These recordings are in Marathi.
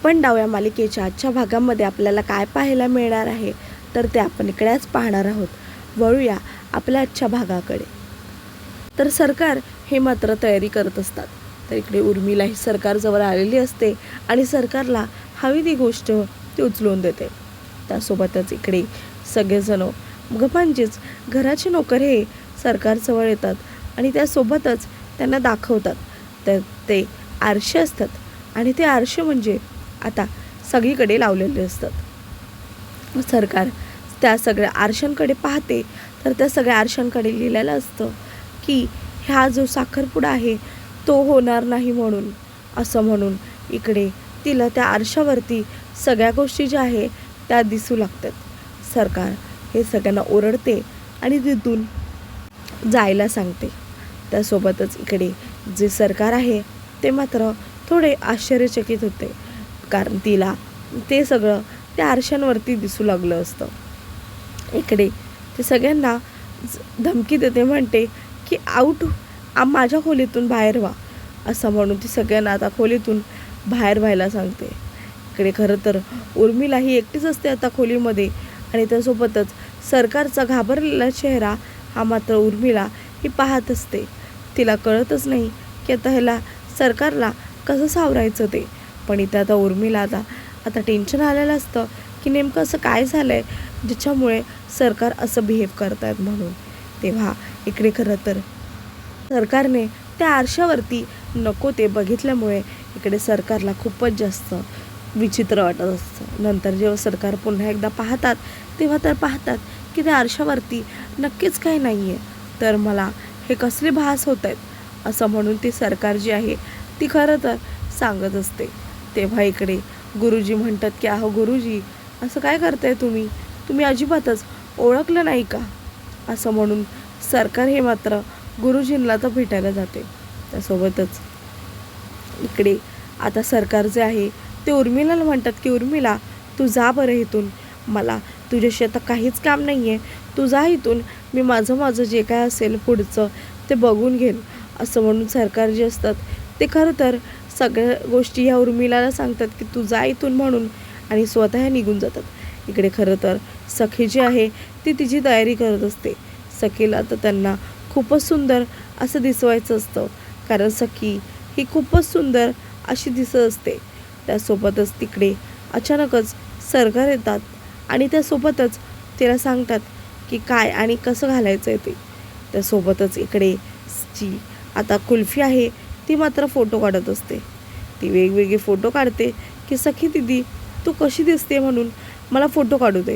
आपण डाव या मालिकेच्या आजच्या भागामध्ये आपल्याला काय पाहायला मिळणार आहे तर ते आपण इकडेच पाहणार आहोत. वळूया आपल्या आजच्या भागाकडे. तर सरकार हे मात्र तयारी करत असतात. तर इकडे उर्मिला ही सरकारजवळ आलेली असते आणि सरकारला हवी ती गोष्ट ती उचलून देते. त्यासोबतच इकडे सगळेजण गपांचेच घराचे नोकर हे सरकारजवळ येतात आणि त्यासोबतच त्यांना दाखवतात. तर ते आरसे असतात आणि ते आरसे म्हणजे आता सगळीकडे लावलेले असतात. सरकार त्या सगळ्या आरशांकडे पाहते. तर त्या सगळ्या आरशांकडे लिहिलेलं असतं की हा जो साखरपुडा आहे तो होणार नाही म्हणून. असं म्हणून इकडे तिला त्या आरशावरती सगळ्या गोष्टी ज्या आहे त्या दिसू लागतात. सरकार हे सगळ्यांना ओरडते आणि तिथून जायला सांगते. त्यासोबतच इकडे जे सरकार आहे ते मात्र थोडे आश्चर्यचकित होते. कारण तिला ते सगळं त्या आरशांवरती दिसू लागलं असतं. इकडे ते सगळ्यांना धमकी देते म्हणते की आऊट आ माझ्या खोलीतून बाहेर व्हा. असं म्हणून ती सगळ्यांना आता खोलीतून बाहेर व्हायला सांगते. इकडे खरं तर उर्मिला ही एकटीच असते आता खोलीमध्ये आणि त्यासोबतच सरकारचा घाबरलेला चेहरा हा मात्र उर्मिला ही पाहत असते. तिला कळतच नाही की आता ह्याला सरकारला कसं सावरायचं ते. पण इथे आता उर्मिला आता आता टेन्शन आलेलं असतं की नेमकं असं काय झालं आहे ज्याच्यामुळे सरकार असं बिहेव करतायत म्हणून. तेव्हा इकडे खरं तर सरकारने त्या आरशावरती नको ते बघितल्यामुळे इकडे सरकारला खूपच जास्त विचित्र वाटत असतं. नंतर जेव्हा सरकार पुन्हा एकदा पाहतात तेव्हा तर पाहतात की त्या आरशावरती नक्कीच काही नाही आहे तर मला हे कसले भास होत आहेत असं म्हणून ती सरकार जी आहे ती खरं तर सांगत असते. तेव्हा इकडे. गुरुजी म्हणतात की अहो गुरुजी असं काय करताय तुम्ही? तुम्ही अजिबातच ओळखलं नाही का? असं म्हणून सरकार हे मात्र गुरुजींना तर भेटायला जाते. त्यासोबतच इकडे आता सरकार जे आहे ते उर्मिलाला म्हणतात की उर्मिला तू जा बरं इथून. मला तुझ्याशी आता काहीच काम नाही आहे तू जा इथून. मी माझं माझं जे काय असेल पुढचं ते बघून घेईन. असं म्हणून सरकार जे असतात ते खरं तर सगळ्या गोष्टी ह्या उर्मिलाला सांगतात की तू जा इथून म्हणून आणि स्वतः निघून जातात. इकडे खरं तर सखी जी आहे ती तिची तयारी करत असते. सखीला तर त्यांना खूपच सुंदर असं दिसवायचं असतं. कारण सखी ही खूपच सुंदर अशी दिसत असते. त्यासोबतच तिकडे अचानकच सरकार येतात आणि त्यासोबतच तिला सांगतात की काय आणि कसं घालायचं आहे ते. त्यासोबतच इकडे जी आता कुल्फी आहे ती मात्र फोटो काढत असते. ती वेगवेगळे फोटो काढते की सखी दिदी तू कशी दिसते म्हणून? मला फोटो काढू दे.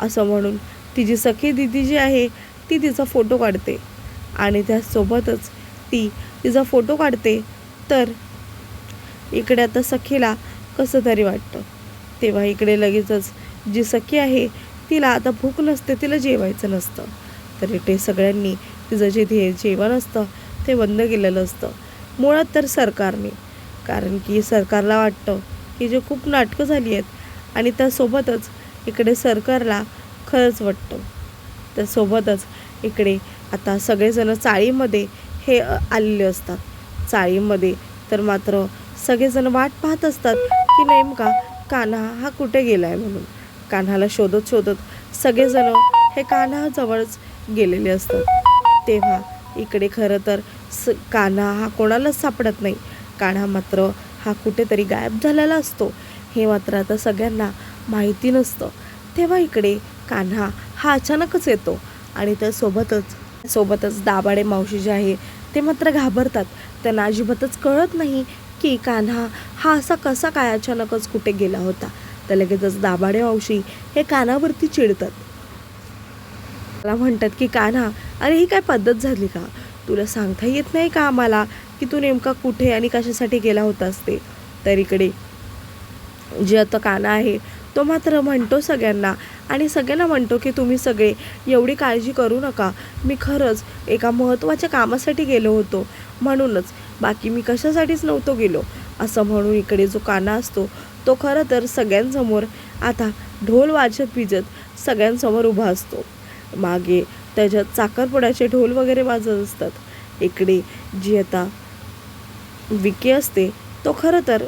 असं म्हणून तिची सखी दिदी जी आहे ती तिचा फोटो काढते. आणि त्यासोबतच ती तिचा फोटो काढते. तर इकडे आता सखीला कसं तरी वाटतं. तेव्हा इकडे लगेचच जी सखी आहे तिला आता भूक नसते तिला जेवायचं नसतं. तर ते सगळ्यांनी तिचं जे ध्येय जेवण असतं ते बंद केलेलं असतं. मुळात तर सरकारने कारण की सरकारला वाटतं की जे खूप नाटकं झाली आहेत आणि त्यासोबतच इकडे सरकारला खरंच वाटतं. त्यासोबतच इकडे आता सगळेजण चाळीमध्ये हे आलेले असतात. चाळीमध्ये तर मात्र सगळेजण वाट पाहत असतात की नेमका कान्हा हा कुठे गेला आहे म्हणून. कान्हाला शोधत शोधत सगळेजण हे कान्हाजवळच गेलेले असतात. तेव्हा इकडे खरं तर स कान्हा हा कोणालाच सापडत नाही. कान्हा मात्र हा कुठेतरी गायब झालेला असतो. हे मात्र आता सगळ्यांना माहिती नसतं. तेव्हा इकडे कान्हा हा अचानकच येतो आणि त्यासोबतच सोबतच दाबाडे मावशी जे आहे ते मात्र घाबरतात. त्यांना अजिबातच कळत नाही की कान्हा हा असा कसा काय अचानकच कुठे गेला होता. तर लगेचच दाबाडे मावशी हे कानावरती चिडतात. मला म्हणतात की कान्हा अरे ही काय पद्धत झाली का? तुला सांगता येत नाही का आम्हाला की तू नेमका कुठे आणि कशासाठी गेला होतास ते? तर इकडे जे आता काना आहे तो मात्र म्हणतो सगळ्यांना आणि सगळ्यांना म्हणतो की तुम्ही सगळे एवढी काळजी करू नका. मी खरंच एका महत्त्वाच्या कामासाठी गेलो होतो. म्हणूनच बाकी मी कशासाठीच नव्हतो गेलो. असं म्हणून इकडे जो काना असतो तो खरं तर सगळ्यांसमोर आता ढोल वाजत भिजत सगळ्यांसमोर उभा असतो. मागे त्याच्यात साखरपुड्याचे ढोल वगैरे वाजत असतात. इकडे जी आता विके असते तो खरं तर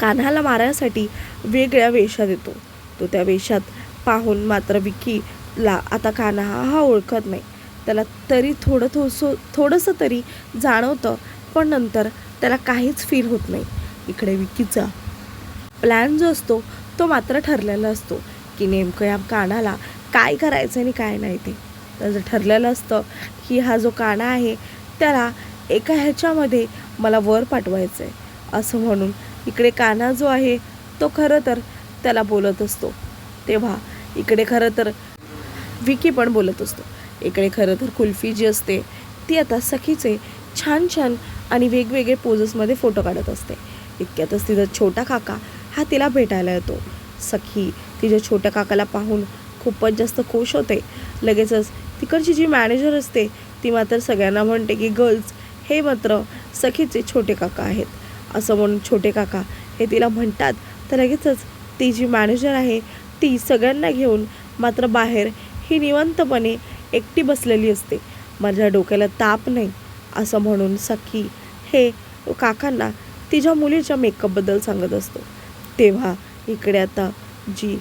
कान्हाला मारण्यासाठी वेगळ्या वेशात येतो. तो त्या वेशात पाहून मात्र विकीला आता कान्हा हा ओळखत नाही. त्याला तरी थोडं थोडसं थोडंसं तरी जाणवतं पण नंतर त्याला काहीच फील होत नाही. इकडे विकीचा प्लॅन जो असतो तो मात्र ठरलेला असतो की नेमकं या कानाला काय करायचं आणि काय नाही ते. ठरलेलं असतं की हा जो काना आहे त्याला एका ह्याच्यामध्ये मला वर पाठवायचं आहे असं म्हणून इकडे काना जो आहे तो खरं तर त्याला बोलत असतो. तेव्हा इकडे खरं तर विकी पण बोलत असतो. इकडे खरं तर कुल्फी जी असते ती आता सखीचे छान छान आणि वेगवेगळे पोजेसमध्ये फोटो काढत असते. इतक्यातच तिचा छोटा काका हा तिला भेटायला येतो. सखी तिच्या छोट्या काकाला पाहून खूपच जास्त खुश होते. लगेचच तिकडची जी मॅनेजर असते ती मात्र सगळ्यांना म्हणते की गर्ल्स हे मात्र सखीचे छोटे काका आहेत. असं म्हणून छोटे काका हे तिला म्हणतात. तर लगेचच ती जी मॅनेजर आहे ती सगळ्यांना घेऊन मात्र बाहेर ही निवंतपणे एकटी बसलेली असते. माझ्या डोक्याला ताप नाही असं म्हणून सखी हे काकांना तिच्या मुलीच्या मेकअपबद्दल सांगत असतो. तेव्हा इकडे आता जी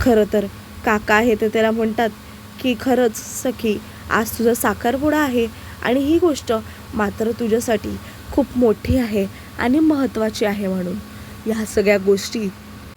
खरं तर काका आहे ते त्याला म्हणतात की खरंच सखी आज तुझा साखरपुडा आहे आणि ही गोष्ट मात्र तुझ्यासाठी खूप मोठी आहे आणि महत्त्वाची आहे म्हणून. ह्या सगळ्या गोष्टी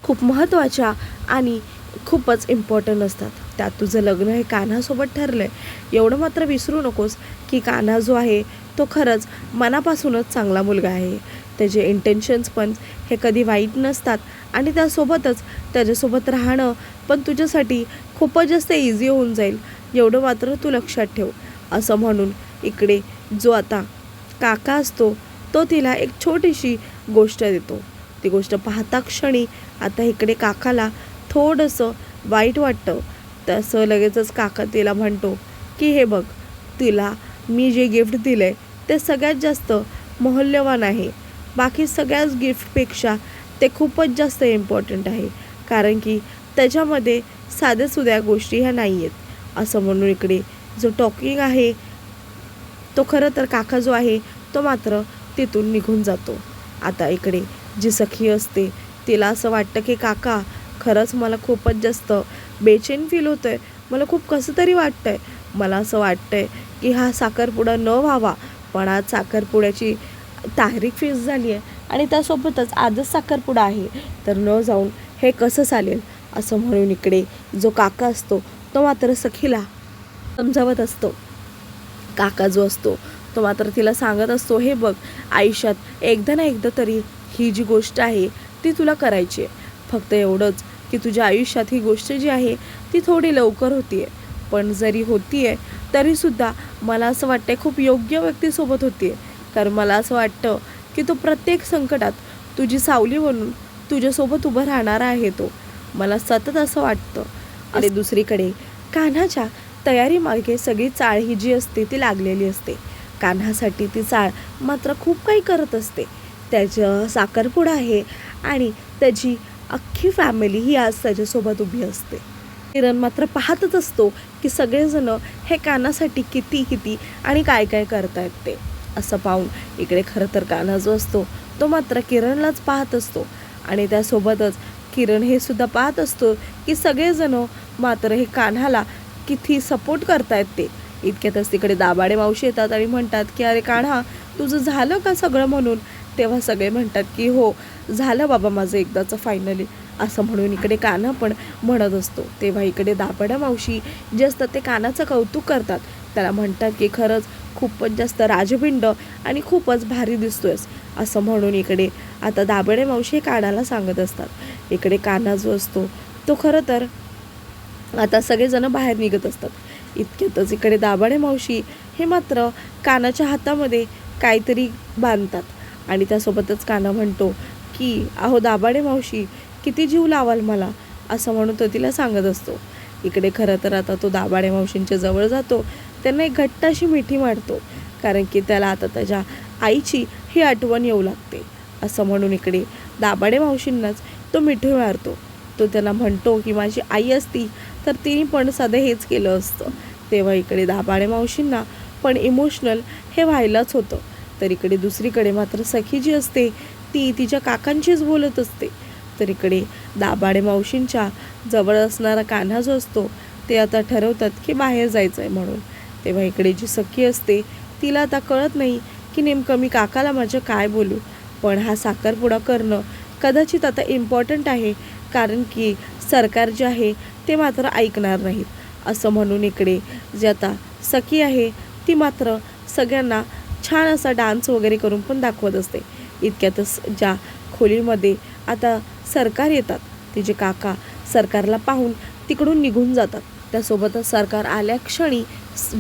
खूप महत्त्वाच्या आणि खूपच इम्पॉर्टंट असतात. त्यात तुझं लग्न हे कान्हासोबत ठरलं आहे एवढं मात्र विसरू नकोस की कान्हा जो आहे तो खरंच मनापासूनच चांगला मुलगा आहे. त्याचे इंटेन्शन्स पण हे कधी वाईट नसतात आणि त्यासोबतच त्याच्यासोबत राहणं पण तुझ्यासाठी खूपच जास्त इझी होऊन जाईल. एवढं मात्र तू लक्षात ठेव. असं म्हणून इकडे जो आता काका असतो तो तिला एक छोटीशी गोष्ट देतो. ती गोष्ट पाहता क्षणी आता इकडे काकाला थोडंसं वाईट वाटतं. तसं लगेचच काका तिला म्हणतो की हे बघ तिला मी जे गिफ्ट दिलं आहे ते सगळ्यात जास्त मौल्यवान आहे. बाकी सगळ्याच गिफ्टपेक्षा ते खूपच जास्त इम्पॉर्टंट आहे. कारण की त्याच्यामध्ये साध्यासुद्या गोष्टी ह्या नाही आहेत असं म्हणून इकडे जो टॉकिंग आहे तो खरं तर काका जो आहे तो मात्र तिथून निघून जातो. आता इकडे जी सखी असते तिला असं वाटतं की काका खरंच मला खूपच जास्त बेचैन फील होतं आहे मला खूप कसं तरी वाटतं आहे मला असं वाटतं आहे की हा साखरपुडा न व्हावा पण आज साखरपुड्याची तारीख फिक्स झाली आहे आणि त्यासोबतच आजच साखरपुडा आहे. तर न जाऊन हे कसं चालेल? असं म्हणून इकडे जो काका असतो तो मात्र सखीला समजावत असतो. काका जो असतो तो मात्र तिला सांगत असतो हे बघ आयुष्यात एकदा ना एकदा तरी ही जी गोष्ट आहे ती तुला करायची आहे. फक्त एवढंच की तुझ्या आयुष्यात ही गोष्ट जी आहे ती थोडी लवकर होती आहे पण जरी होती आहे तरीसुद्धा मला असं वाटतं खूप योग्य व्यक्तीसोबत होती आहे कारण मला असं वाटतं की तो प्रत्येक संकटात तुझी सावली बनून तुझ्यासोबत उभं राहणारा आहे तो. मला सतत असं वाटतं. आणि दुसरीकडे कान्हाच्या तयारीमागे सगळी चाळ ही जी असते ती लागलेली असते. कान्हासाठी ती चाळ मात्र खूप काही करत असते. त्याचं साखरपुडा आहे आणि त्याची अख्खी फॅमिली ही आज त्याच्यासोबत उभी असते. किरण मात्र पाहतच असतो की सगळेजण हे कानासाठी किती किती आणि काय काय करतायत ते. असं पाहून इकडे खरं तर कान्हा जो असतो तो मात्र किरणलाच पाहत असतो. आणि त्यासोबतच किरण हे सुद्धा पाहत असतो की सगळेजण मात्र हे कान्हाला किती सपोर्ट करतायत ते. इतक्यातच तिकडे दाबाडे मावशी येतात आणि म्हणतात की अरे कान्हा तुझं झालं का सगळं म्हणून? तेव्हा सगळे म्हणतात की हो झालं बाबा माझं एकदाचं फायनली असं म्हणून इकडे कान्हा पण म्हणत असतो. तेव्हा इकडे दाबाड्या मावशी जे असतात ते कानाचं कौतुक करतात. त्याला म्हणतात की खरंच खूपच जास्त राजबिंड आणि खूपच भारी दिसतोयस. असं म्हणून इकडे आता दाबडे मावशी हे कानाला सांगत असतात. इकडे काना जो असतो तो खरं तर आता सगळेजणं बाहेर निघत असतात. इतक्यातच इकडे दाबाडे मावशी हे मात्र कानाच्या हातामध्ये काहीतरी बांधतात. आणि त्यासोबतच काना म्हणतो की अहो दाबाडे मावशी किती जीव लावाल मला? असं म्हणून तो तिला सांगत असतो. इकडे खरं तर आता तो दाबाडे मावशींच्या जवळ जातो. त्यांना एक घट्ट अशी मिठी मारतो. कारण की त्याला आता त्याच्या आईची ही आठवण येऊ लागते. असं म्हणून इकडे दाबाडे मावशींनाच तो मिठी मारतो. तो त्याला म्हणतो की माझी आई असती तर तिने पण साधं हेच केलं असतं. तेव्हा इकडे दाबाडे मावशींना पण इमोशनल हे व्हायलाच होतं. तर इकडे दुसरीकडे मात्र सखी जी असते ती तिच्या काकांचीच बोलत असते. तर इकडे दाभाडे मावशींच्या जवळ असणारा कान्हा जो असतो ते आता ठरवतात की बाहेर जायचं आहे म्हणून. तेव्हा इकडे जी सखी असते तिला आता कळत नाही की नेमकं मी काकाला माझं काय बोलू. पण हा साखरपुडा करणं कदाचित आता इम्पॉर्टंट आहे कारण की सरकार जे आहे ते मात्र ऐकणार नाहीत. असं म्हणून इकडे जे आता सखी आहे ती मात्र सगळ्यांना छान असा डान्स वगैरे करून पण दाखवत असते. इतक्यातच ज्या खोलीमध्ये आता सरकार येतात तिचे काका सरकारला पाहून तिकडून निघून जातात. त्यासोबतच सरकार आल्या क्षणी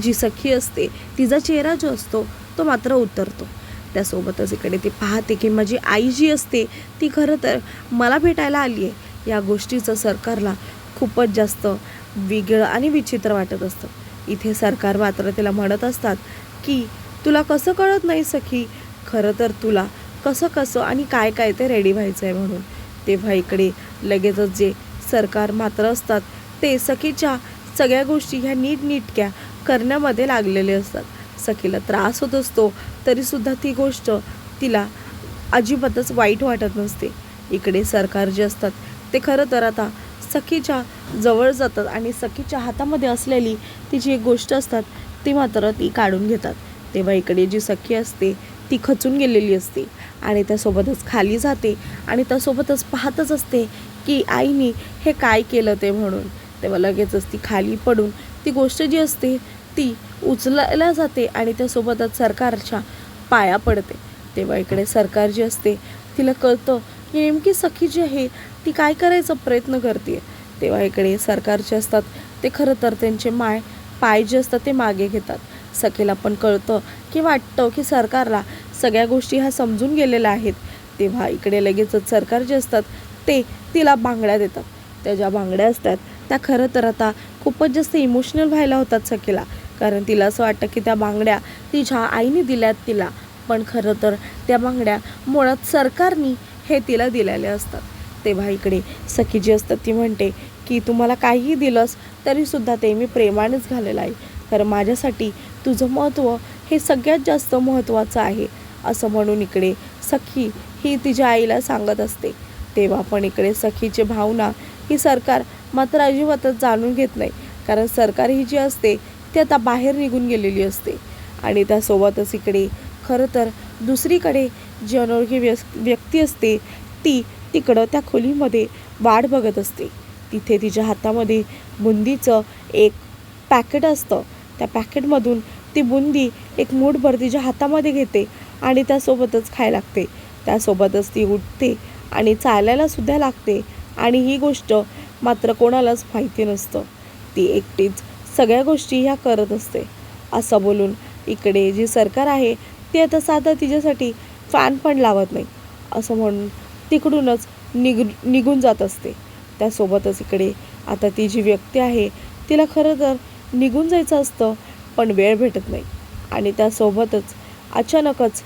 जी सखी असते तिचा चेहरा जो असतो तो मात्र उतरतो. त्यासोबतच इकडे ती पाहते की माझी आई जी असते ती खरं तर मला भेटायला आली आहे. या गोष्टीचं सरकारला खूपच जास्त वेगळं आणि विचित्र वाटत असतं. इथे सरकार मात्र तिला म्हणत असतात की तुला कसं कळत नाही सखी? खरं तर तुला कसं कसं आणि काय काय ते रेडी व्हायचं आहे म्हणून. तेव्हा इकडे लगेचच जे सरकार मात्र असतात ते सखीच्या सगळ्या गोष्टी ह्या नीटनीटक्या करण्यामध्ये लागलेले असतात. सखीला त्रास होत असतो तरीसुद्धा ती गोष्ट तिला अजिबातच वाईट वाटत नसते. इकडे सरकार जे असतात ते खरं तर आता सखीच्या जवळ जातात आणि सखीच्या हातामध्ये असलेली ती जी एक गोष्ट असतात ती मात्र ती काढून घेतात. तेव्हा इकडे जी सखी असते ती खचून गेलेली असते आणि त्यासोबतच खाली जाते आणि त्यासोबतच पाहतच असते की आईने हे काय केलं ते म्हणून. तेव्हा लगेचच ती खाली पडून ती गोष्ट जी असते ती उचलायला जाते आणि त्यासोबतच सरकारच्या पाया पडते. तेव्हा इकडे सरकार जी असते तिला कळतं की नेमकी सखी जी आहे ती काय करायचा प्रयत्न करते. तेव्हा इकडे सरकारचे असतात ते खरं तर त्यांचे माय पाय जे असतात ते मागे घेतात. सखीला पण कळतं की वाटतं की सरकारला सगळ्या गोष्टी ह्या समजून गेलेल्या आहेत. तेव्हा इकडे लगेचच सरकार जे असतात ते तिला बांगड्या देतात. त्या ज्या बांगड्या असतात त्या खरं तर आता खूपच जास्त इमोशनल व्हायला होतात सखीला. कारण तिला असं वाटतं की त्या बांगड्या तिच्या आईने दिल्यात तिला. पण खरं तर त्या बांगड्या मुळात सरकारनी हे तिला दिलेल्या असतात. तेव्हा इकडे सखी जी असतात ती म्हणते की तुम्हाला काहीही दिलंस तरीसुद्धा ते मी प्रेमानेच घालेलं आहे. कारण माझ्यासाठी तुझं महत्त्व हे सगळ्यात जास्त महत्त्वाचं आहे. असं म्हणून इकडे सखी ही तिच्या आईला सांगत असते. तेव्हा पण इकडे सखीची भावना ही सरकार मात्र अजिबातच जाणून घेत नाही. कारण सरकार ही जी असते ती आता बाहेर निघून गेलेली असते. आणि त्यासोबतच इकडे खरं तर दुसरीकडे जी अनोळखी व्यस व्यक्ती असते ती तिकडं त्या खोलीमध्ये वाट बघत असते. तिथे तिच्या हातामध्ये बुंदीचं एक पॅकेट असतं. त्या पॅकेटमधून ती बुंदी एक मूठभर तिच्या हातामध्ये घेते आणि त्यासोबतच खायला लागते. त्यासोबतच ती उठते आणि चालायला सुद्धा लागते. आणि ही गोष्ट मात्र कोणालाच माहिती नसतं. ती एकटीच सगळ्या गोष्टी ह्या करत असते. असं बोलून इकडे जी सरकार आहे ती आता साधं तिच्यासाठी फॅन पण लावत नाही. असं म्हणून तिकडूनच निग निघून जात असते. त्यासोबतच इकडे आता ती जी व्यक्ती आहे तिला खरं तर निघून जायचं असतं पण वेळ भेटत नाही. आणि त्यासोबतच अचानकच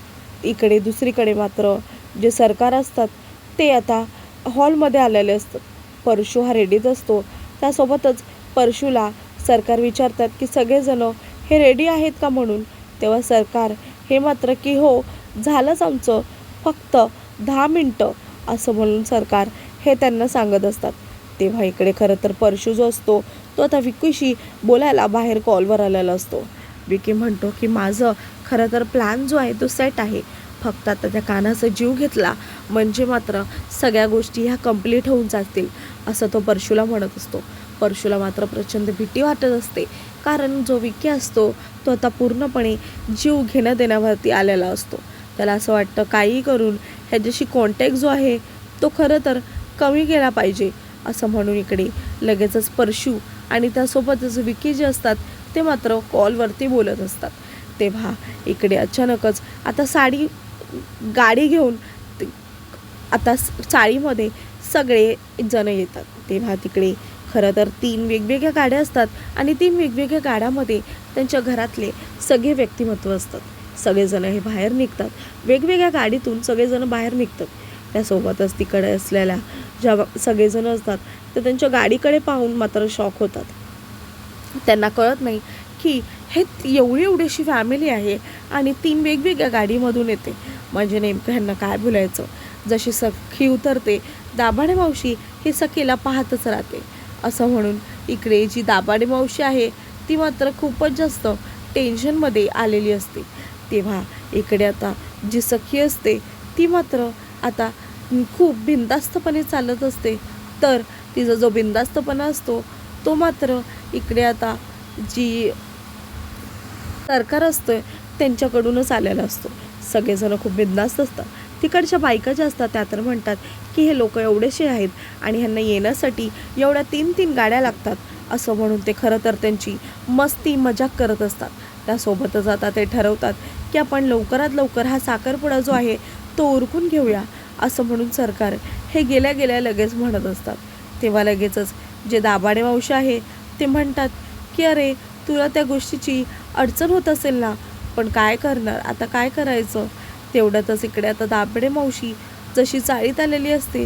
इकडे दुसरीकडे मात्र जे सरकार असतात ते आता हॉलमध्ये आलेले असतात. परशू हा रेडीच असतो. त्यासोबतच परशूला सरकार विचारतात की सगळेजणं हे रेडी आहेत का म्हणून? तेव्हा सरकार हे मात्र की हो झालंच आमचं फक्त दहा मिनटं असं म्हणून सरकार हे त्यांना सांगत असतात. तेव्हा इकडे खरं तर परशू जो असतो तो आता विकीशी बोलायला बाहेर कॉलवर आलेला असतो. विकी म्हणतो की माझं खरं तर प्लॅन जो आहे तो सेट आहे. फक्त आता त्या कानाचा जीव घेतला म्हणजे मात्र सगळ्या गोष्टी ह्या कंप्लीट होऊन जातील असं तो परशूला म्हणत असतो. परशूला मात्र प्रचंड भीती वाटत असते. कारण जो विकी असतो तो आता पूर्णपणे जीव घेणं देण्यावरती आलेला असतो. त्याला असं वाटतं काही करून ह्याच्याशी कॉन्टॅक्ट जो आहे तो खरं तर कमी केला पाहिजे असं म्हणून इकडे लगेचच परशू आणि त्यासोबतच विकी जे असतात ते मात्र कॉलवरती बोलत असतात. तेव्हा इकडे अचानकच आता साडी गाडी घेऊन आता चाळीमध्ये सगळे जण येतात. तेव्हा तिकडे खरं तर तीन वेगवेगळ्या गाड्या असतात आणि तीन वेगवेगळ्या गाड्यामध्ये त्यांच्या घरातले सगळे व्यक्तिमत्व असतात. सगळेजण हे बाहेर निघतात. वेगवेगळ्या गाडीतून सगळेजण बाहेर निघतात. त्यासोबतच तिकडे असलेल्या ज्या सगळेजण असतात तर त्यांच्या गाडीकडे पाहून मात्र शॉक होतात. त्यांना कळत नाही की हे एवढी एवढीशी फॅमिली आहे आणि तीन वेगवेगळ्या गाडीमधून येते. म्हणजे नेमकं ह्यांना काय बोलायचं? जशी सखी उतरते दाभाडे मावशी ही सखीला पाहतच राहते. असं म्हणून इकडे जी दाबाडे मावशी आहे ती मात्र खूपच जास्त टेन्शनमध्ये आलेली असते. तेव्हा इकडे आता जी सखी असते ती मात्र आता खूप बिनधास्तपणे चालत असते. तर तिचा जो बिनधास्तपणा असतो तो मात्र इकडे आता जी सरकार असतं त्यांच्याकडूनच आलेला असतो. सगळेजण खूप बिंदास्त असतात. तिकडच्या बायका ज्या असतात त्या तर म्हणतात की हे लोक एवढेसे आहेत आणि ह्यांना येण्यासाठी एवढ्या तीन तीन गाड्या लागतात. असं म्हणून ते खरं तर त्यांची मस्ती मजाक करत असतात. त्यासोबतच आता ते ठरवतात की आपण लवकरात लवकर हा साखरपुडा जो आहे तो उरकून घेऊया. असं म्हणून सरकार हे गेल्या गेल्या लगेच म्हणत असतात. तेव्हा लगेचच जे दाबाडे मावशी आहे ते म्हणतात की अरे तुला त्या गोष्टीची अडचण होत असेल ना पण काय करणार? आता काय करायचं? तेवढ्यातच इकडे आता दाबडे मावशी जशी चाळीत आलेली असते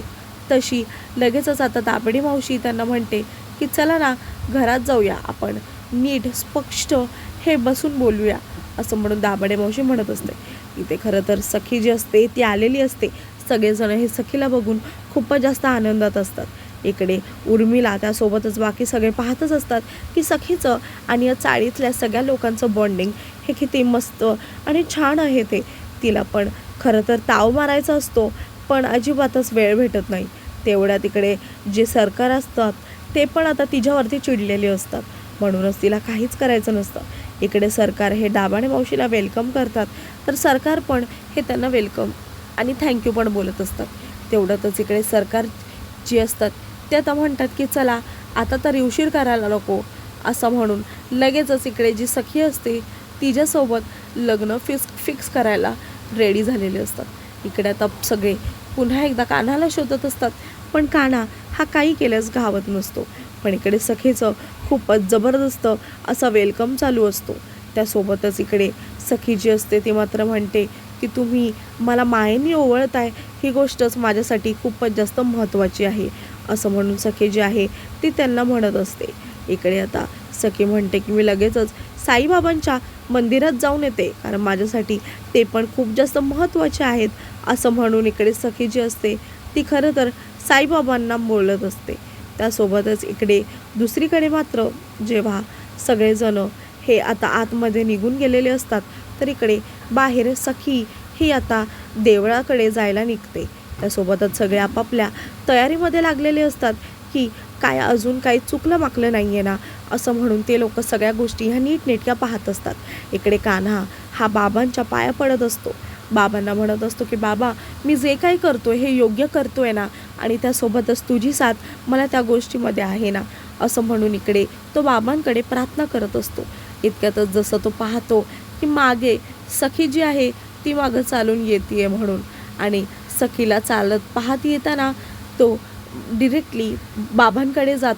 तशी लगेचच आता दाबडी मावशी त्यांना म्हणते की चला ना घरात जाऊया आपण. नीट स्पष्ट हे बसून बोलूया. असं म्हणून दाबडे मावशी म्हणत असते. इथे खरं तर सखी जी असते ती आलेली असते. सगळेजण हे सखीला बघून खूपच जास्त आनंदात असतात. इकडे उर्मिला त्यासोबतच बाकी सगळे पाहतच असतात की सखीचं आणि या चाळीतल्या सगळ्या लोकांचं बॉन्डिंग हे किती मस्त आणि छान आहे ते. तिला पण खरं तर ताव मारायचा असतो पण अजिबातच वेळ भेटत नाही. तेवढ्या तिकडे जे सरकार असतात ते पण आता तिच्यावरती चिडलेले असतात. म्हणूनच तिला काहीच करायचं नसतं. इकडे सरकार हे डाबाणे मावशीला वेलकम करतात तर सरकार पण हे त्यांना वेलकम आणि थँक्यू पण बोलत असतात. तेवढ्यातच इकडे सरकार जी असतात ते आता म्हणतात की चला आता तरी उशीर करायला नको. असं म्हणून लगेचच इकडे जी सखी असते तिच्यासोबत लग्न फिक्स फिक्स करायला रेडी झालेले असतात. इकडे आता सगळे पुन्हा एकदा कान्हाला शोधत असतात. पण कान्हा हा काही केल्यास गावत नसतो. पण इकडे सखीचं खूपच जबरदस्त असा वेलकम चालू असतो. त्यासोबतच इकडे सखी जी असते ती मात्र म्हणते की तुम्ही मला मायेने ओवळताय. ही गोष्टच माझ्यासाठी खूपच जास्त महत्त्वाची आहे. असं म्हणून सखी जी आहे ती त्यांना म्हणत असते. इकडे आता सखी म्हणते की मी लगेचच साईबाबांच्या मंदिरात जाऊन येते. कारण माझ्यासाठी ते पण खूप जास्त महत्त्वाचे आहेत असं म्हणून इकडे सखी जी असते ती खरं तर साईबाबांना बोलत असते. त्यासोबतच इकडे दुसरीकडे मात्र जेव्हा सगळेजण हे आता आतमध्ये निघून गेलेले असतात तर इकडे बाहेर सखी ही आता देवळाकडे जायला निघते. त्यासोबतच सगळे आपापल्या तयारीमध्ये लागलेले असतात की काय अजून काही चुकलं माकलं नाही आहे ना असं म्हणून ते लोक सगळ्या गोष्टी ह्या नीटनेटक्या पाहत असतात. इकडे कान्हा हा बाबांच्या पाया पडत असतो. बाबांना म्हणत असतो की बाबा मी जे काही करतो हे योग्य करतो आहे ना आणि त्यासोबतच तुझी साथ मला त्या गोष्टीमध्ये आहे ना असं म्हणून इकडे तो बाबांकडे प्रार्थना करत असतो. इतक्यातच जसं तो पाहतो की मागे सखी जी आहे ती मागं चालून येते आहे म्हणून. आणि सखीला चालत पाहत येताना तो डिरेक्टली बाबांकडे जातो